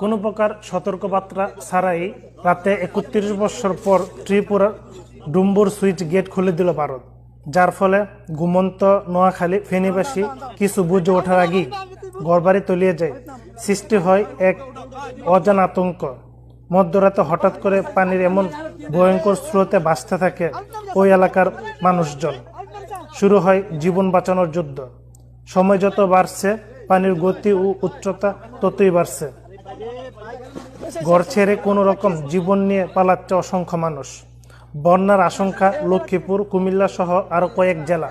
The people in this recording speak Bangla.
কোনো প্রকার সতর্কবার্তা ছাড়াই রাতে একত্রিশ বছর পর ত্রিপুরা ডুম্বুর সুইচ গেট খুলে দিল ভারত, যার ফলে ঘুমন্ত নোয়াখালী ফেনীবাসী কিছু বুঝে ওঠার আগেই ঘরবাড়ি তলিয়ে যায়। সৃষ্টি হয় এক অজানা আতঙ্ক। মধ্যরাতে হঠাৎ করে পানির এমন ভয়ঙ্কর স্রোতে ভাসতে থাকে ওই এলাকার মানুষজন। শুরু হয় জীবন বাঁচানোর যুদ্ধ। সময় যত বাড়ছে, পানির গতি ও উচ্চতা ততই বাড়ছে। ঘর ছেড়ে কোনো রকম জীবন নিয়ে পালাচ্ছে অসংখ্য মানুষ। বন্যার আশঙ্কা লক্ষ্মীপুর, কুমিল্লা সহ আরও কয়েক জেলা.